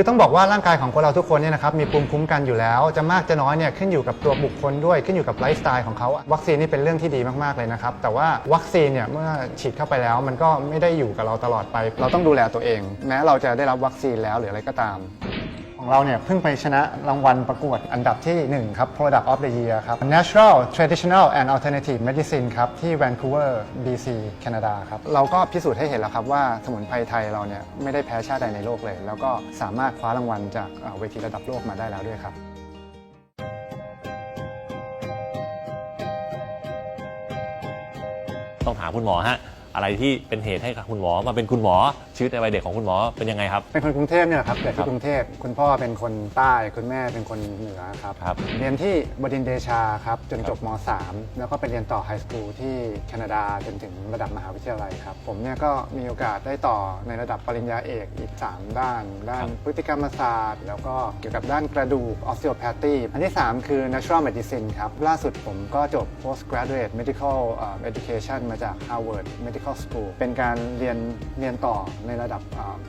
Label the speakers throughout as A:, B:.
A: คือต้องบอกว่าร่างกายของคนเราทุกคนเนี่ยนะครับมีภูมิคุ้มกันอยู่แล้ว จะมากจะน้อยเนี่ยขึ้นอยู่กับตัวบุคคลด้วยขึ้นอยู่กับไลฟ์สไตล์ของเขาวัคซีนนี่เป็นเรื่องที่ดีมากๆเลยนะครับ แต่ว่าวัคซีนเนี่ยเมื่อฉีดเข้าไปแล้ว มันก็ไม่ได้อยู่กับเราตลอดไป เราต้องดูแลตัวเอง แม้เราจะได้รับวัคซีนแล้วหรืออะไรก็ตาม ของเราเนี่ยเพิ่งไปชนะรางวัลประกวดอันดับที่ 1 ครับ Product of the Year ครับ Natural Traditional and Alternative Medicine ครับที่ Vancouver BC แคนาดาครับ เราก็พิสูจน์ให้เห็นแล้วครับว่าสมุนไพรไทยเราเนี่ยไม่ได้แพ้ชาติใดในโลกเลย แล้วก็สามารถคว้ารางวัลจากเอ่อเวทีระดับโลกมาได้แล้วด้วยครับ
B: ต้องถามคุณหมอฮะ อะไรที่เป็นเหตุให้กับคุณหมอมาเป็นคุณหมอชีวิตในวัยเด็กของคุณหมอเป็นยังไงครับ
A: เป็นคนกรุงเทพเนี่ยแหละครับเกิด
B: ครั
A: ที่
B: บ
A: กรุงเทพคุณพ่อเป็นคนใต้คุณแม่เป็นคนเหนือครับ
B: ครับ
A: เรียนที่บดินทร์เดชาครับ จนจบม .3 แล้วก็ไปเรียนต่อไฮสคูลที่แคนาดาจนถึงระดับมหาวิทยาลัยครับ ผมเนี่ยก็มีโอกาสได้ต่อในระดับปริญญาเอกอีก 3 ด้าน ด้านพฤติกรรมศาสตร์ แล้วก็เกี่ยวกับด้านกระดูก osteopathy อันที่ 3 คือ natural medicine ครับล่าสุดผมก็จบ postgraduate medical เอ่อ education มาจาก Harvard Medical School เป็นการเรียนเรียนต่อในระดับ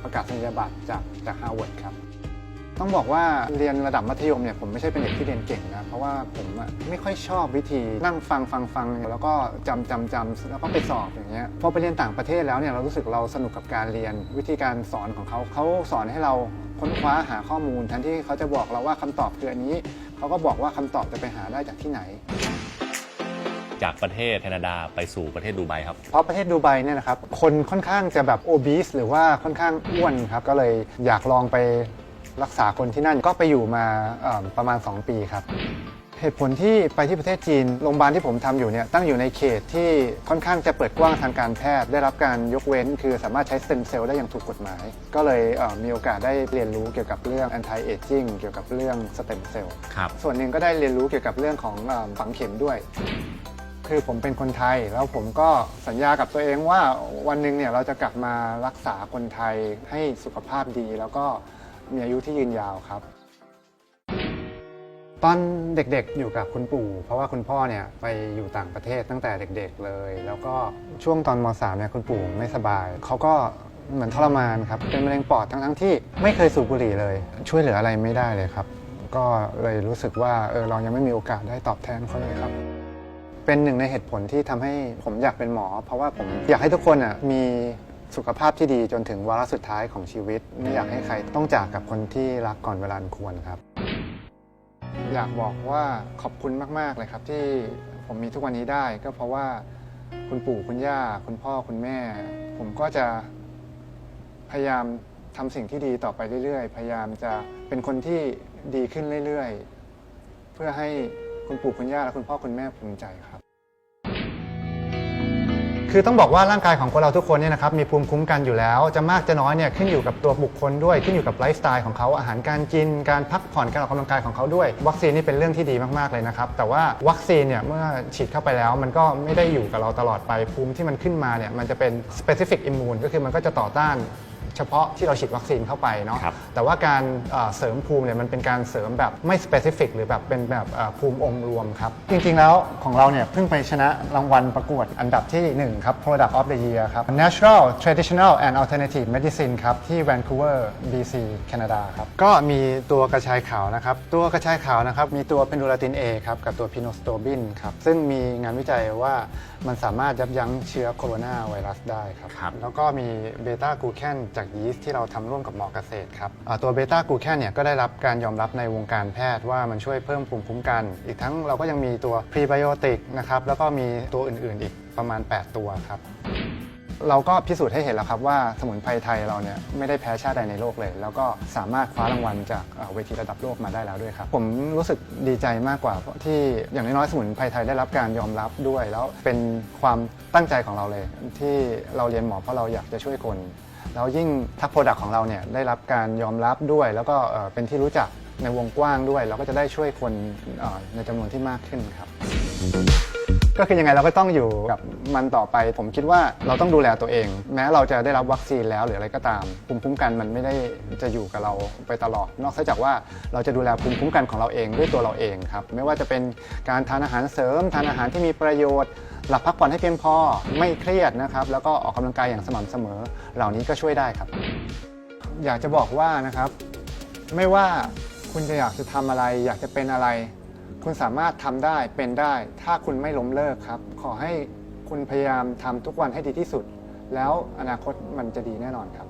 A: ประกาศนียบัตรจากจาก Harvard ครับ ต้องบอกว่าเรียนระดับมัธยมเนี่ยผมไม่ใช่เป็นเด็กที่เรียนเก่งนะ เพราะว่าผมไม่ค่อยชอบวิธีนั่งฟังฟังฟังแล้วก็จำจำจำแล้วก็ไปสอบอย่างเงี้ยพอไปเรียนต่างประเทศแล้วเนี่ยเรารู้สึกเราสนุกกับการเรียนวิธีการสอนของเขาเขาสอนให้เราค้นคว้าหาข้อมูลแทนที่เขาจะบอกเราว่าคำตอบคืออันนี้เขาก็บอกว่าคำตอบจะไปหาได้จากที่ไหน
B: จากประเทศแคนาดาไปสู่ประเทศดูไบครับ
A: เพราะประเทศดูไบเนี่ยนะครับคนค่อนข้างจะแบบโอบีสหรือว่าค่อนข้างอ้วนครับก็เลยอยากลองไปรักษาคนที่นั่นก็ไปอยู่มาเอิ่มประมาณ 2 ปีครับ เหตุผลที่ไปที่ประเทศจีน โรงพยาบาลที่ผมทำอยู่เนี่ยตั้งอยู่ในเขตที่ค่อนข้างจะเปิดกว้างทางการแพทย์ ได้รับการยกเว้น คือสามารถใช้สเต็มเซลล์ได้อย่างถูกกฎหมาย ก็เลยเอ่อมีโอกาสได้เรียนรู้เกี่ยวกับเรื่อง anti aging เกี่ยวกับเรื่องสเต็มเซลล์
B: ครับ
A: ส่วนหนึ่งก็ได้เรียนรู้เกี่ยวกับเรื่องของเอ่อฝังเข็มด้วย คือผมเป็นคนไทย แล้วผมก็สัญญากับตัวเองว่าวันหนึ่งเนี่ยเราจะกลับมารักษาคนไทยให้สุขภาพดี แล้วก็มีอายุที่ยืนยาวครับ ตอนเด็กๆอยู่กับคุณปู่ เพราะว่าคุณพ่อเนี่ยไปอยู่ต่างประเทศตั้งแต่เด็กๆเลย แล้วก็ช่วงตอนม .3 เนี่ยคุณปู่ไม่สบายเขาก็เหมือนทรมานครับ เป็นมะเร็งปอดทั้งๆที่ไม่เคยสูบบุหรี่เลย ช่วยเหลืออะไรไม่ได้เลยครับ ก็เลยรู้สึกว่าเออเรายังไม่มีโอกาสได้ตอบแทนเขาเลยครับ เป็นหนึ่งในเหตุผลที่ทำให้ผมอยากเป็นหมอ เพราะว่าผมอยากให้ทุกคนอะมีสุขภาพที่ดีจนถึงวาระสุดท้ายของชีวิต ไม่อยากให้ใครต้องจากกับคนที่รักก่อนเวลาอันควรครับ อยากบอกว่าขอบคุณมาก ๆ เลยครับ ที่ผมมีทุกวันนี้ได้ก็เพราะว่าคุณปู่คุณย่า คุณพ่อคุณแม่ ผมก็จะพยายามทำสิ่งที่ดีต่อไปเรื่อย ๆ พยายามจะเป็นคนที่ดีขึ้นเรื่อย ๆ เพื่อให้ คุณปู่คุณย่าและคุณพ่อคุณแม่ภูมิใจครับ คือต้องบอกว่าร่างกายของคนเราทุกคนเนี่ยนะครับมีภูมิคุ้มกันอยู่แล้ว จะมากจะน้อยเนี่ยขึ้นอยู่กับตัวบุคคลด้วย ขึ้นอยู่กับไลฟ์สไตล์ของเขาอาหารการกิน การพักผ่อนการออกกำลังกายของเขาด้วย วัคซีนนี่เป็นเรื่องที่ดีมากๆเลยนะครับแต่ว่าวัคซีนเนี่ยเมื่อฉีดเข้าไปแล้วมันก็ไม่ได้อยู่กับเราตลอดไปภูมิที่มันขึ้นมาเนี่ยมันจะเป็น specific immune ก็คือมันก็จะต่อต้าน เฉพาะที่เราฉีดวัคซีนเข้าไปเนาะ
B: ครับ
A: แต่ว่าการเอ่อเสริมภูมิเนี่ยมันเป็นการเสริมแบบไม่ specific หรือแบบเป็นแบบเอ่อภูมิองค์รวมครับ จริง ๆ แล้วของเราเนี่ยเพิ่งไปชนะรางวัลประกวดอันดับที่ 1 ครับ Product of the Year ครับ Natural Traditional and Alternative Medicine ครับ ที่ Vancouver BC แคนาดาครับ ก็มีตัวกระชายขาวนะครับ ตัวกระชายขาวนะครับ มีตัวเพนดูลาติน A ครับ กับตัวพิโนสโตบินครับ ซึ่งมีงานวิจัยว่ามันสามารถยับยั้งเชื้อโคโรนาไวรัสได้ครับ
B: ครับ
A: แล้วก็มีเบต้ากลูแคนจากยีสต์ที่เราทำร่วมกับหมอเกษตรครับตัวเบต้ากูแคนเนี่ยก็ได้รับการยอมรับในวงการแพทย์ว่ามันช่วยเพิ่มภูมิคุ้มกัน อีกทั้งเราก็ยังมีตัวพรีไบโอติกนะครับแล้วก็มีตัวอื่นๆอีกประมาณ 8 ตัวครับเราก็พิสูจน์ให้เห็นแล้วครับว่าสมุนไพรไทยเราเนี่ยไม่ได้แพ้ชาติใดในโลกเลย แล้วก็สามารถคว้ารางวัลจากเวทีระดับโลกมาได้แล้วด้วยครับ ผมรู้สึกดีใจมากกว่าที่อย่างน้อยๆสมุนไพรไทยได้รับการยอมรับด้วย แล้วเป็นความตั้งใจของเราเลย ที่เราเรียนหมอเพราะเราอยากจะช่วยคน แล้วยิ่งถ้าโปรดักของเราเนี่ยได้รับการยอมรับด้วย แล้วก็เป็นที่รู้จักในวงกว้างด้วย เราก็จะได้ช่วยคนในจำนวนที่มากขึ้นครับ ก็คือยังไงเราก็ต้องอยู่กับมันต่อไป ผมคิดว่าเราต้องดูแลตัวเอง แม้เราจะได้รับวัคซีนแล้วหรืออะไรก็ตามภูมิคุ้มกันมันไม่ได้จะอยู่กับเราไปตลอด นอกจากว่าเราจะดูแลภูมิคุ้มกันของเราเองด้วยตัวเราเองครับไม่ว่าจะเป็นการทานอาหารเสริม ทานอาหารที่มีประโยชน์หลับพักผ่อนให้เพียงพอไม่เครียดนะครับ แล้วก็ออกกำลังกายอย่างสม่ำเสมอ เหล่านี้ก็ช่วยได้ครับ อยากจะบอกว่านะครับ ไม่ว่าคุณจะอยากจะทำอะไร อยากจะเป็นอะไร คุณสามารถทำได้เป็นได้ ถ้าคุณไม่ล้มเลิกครับ ขอให้คุณพยายามทำทุกวันให้ดีที่สุด แล้วอนาคตมันจะดีแน่นอนครับ